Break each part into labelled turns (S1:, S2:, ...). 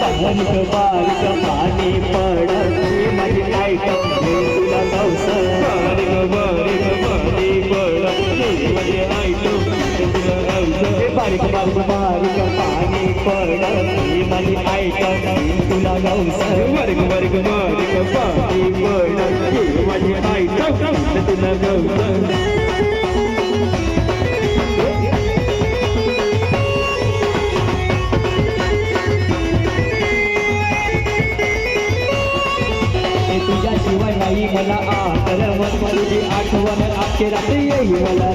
S1: बारीक बारीक पाणी पडत माझी काय आयटम तुला गवसर
S2: बारीक बारीक पाणी पडत माझे आयटम तुला गावचं
S1: बारीक बारीक बारीक पाणी पडत माझी माझी आयटम तुला गवसर
S2: बारीक बारीक बारीक पाणी पडत हे माझे आयटम तुला गावचं
S1: नाही मला मन तुझी आठवण आजची रात्री येई मला.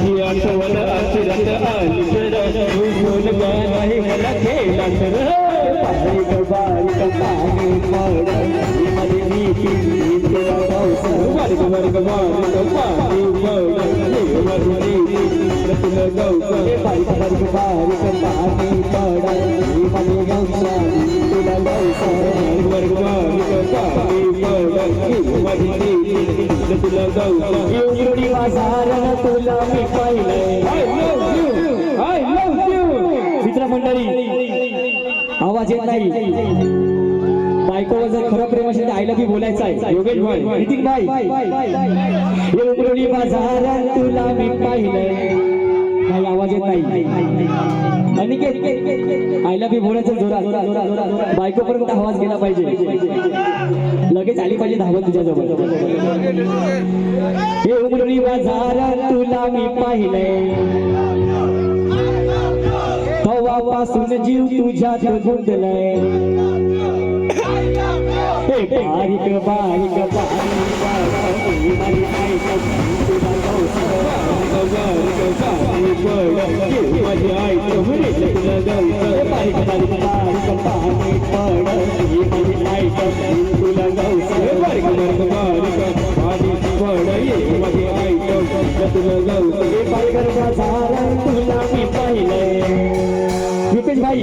S2: ही आठवण अचिरात आली तर बोल का नाही मला खेळला तर
S1: बारीक बारीक पाणी तुला
S2: बारीक बारीक बारीक
S1: बारीक तुला गवसर
S2: तुला
S1: एवढी वाजारण तुला मी पाहिलंय मित्रमंडळी आवाज येत नाही. बायकोवर जर खरं प्रेम असेल तर आईला बी बोलायचं आहे.
S2: योगेश भाई.
S1: नितीन भाई. एवढी बाजारात तुला मी पाहिलं काही आवाज येत नाही. अनिकेत आईला बी बोलायचं जोरा बायको पर्यंत आवाज गेला पाहिजे लगेच आली पाहिजे धावत तुझ्याजवळ हे उमरळी बाजारात तुला मी पाहिलंय तवापासून जीव तुझ्यात गुंतलंय बारीक बारीक बारीक बारीक रुपेश भाई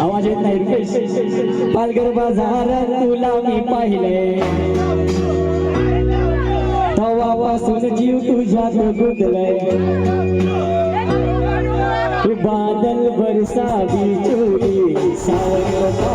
S1: आवाज येत नाही रुपेश पालघर बाजार तुला मी पाहिले तवापासून जीव तुझ्या गुंतलाय बादल बरसा चोरी सावली